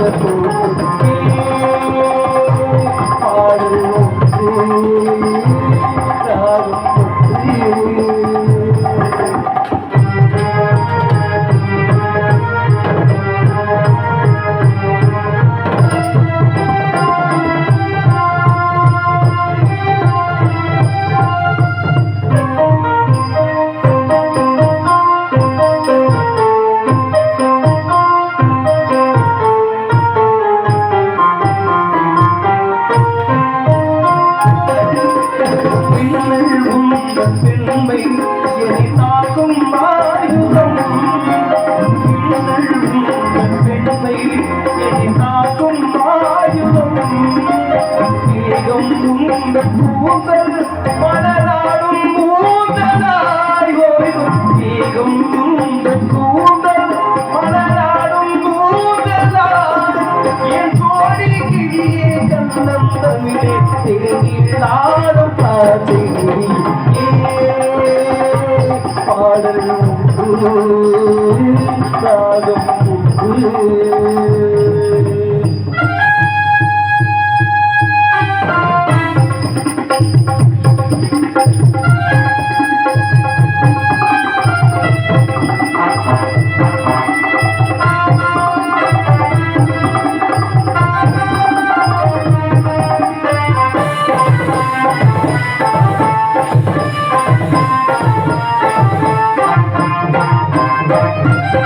cuerpo பின்னல் உந்த பெண்மை என்னை தாக்கும் ஆயுதம் பின்னல் உந்த பெண்மை என்னை தாக்கும் ஆயுதம் மேகம் உந்த கூந்தல் மலராடும் கூந்தலாய் ஓய்வும் மேகம் உந்த கூந்தல் மலராடும் கூந்தலாய் என் கோடி கிளியே கண்ணம் தமிழே. தேனிலாடும் பாதேரி பாடல் உண்டு ராகம் உண்டு.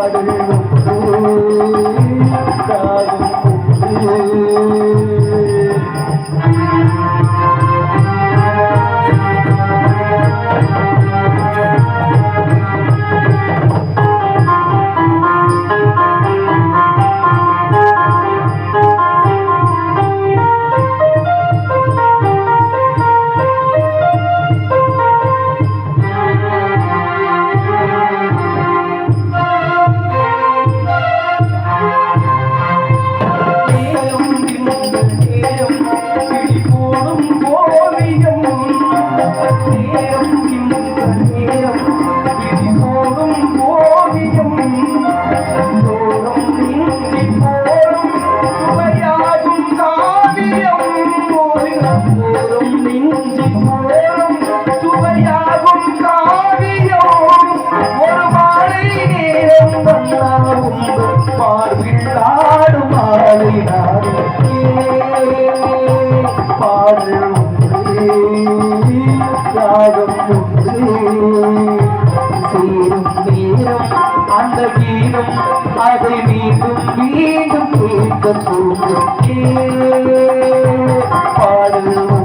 பாடல் பாடல் ஒன்று ராகம் ஒன்று அந்த கீதம் அதை மீண்டும் மீண்டும் கேட்க தூங்கும் பாடுவோம்.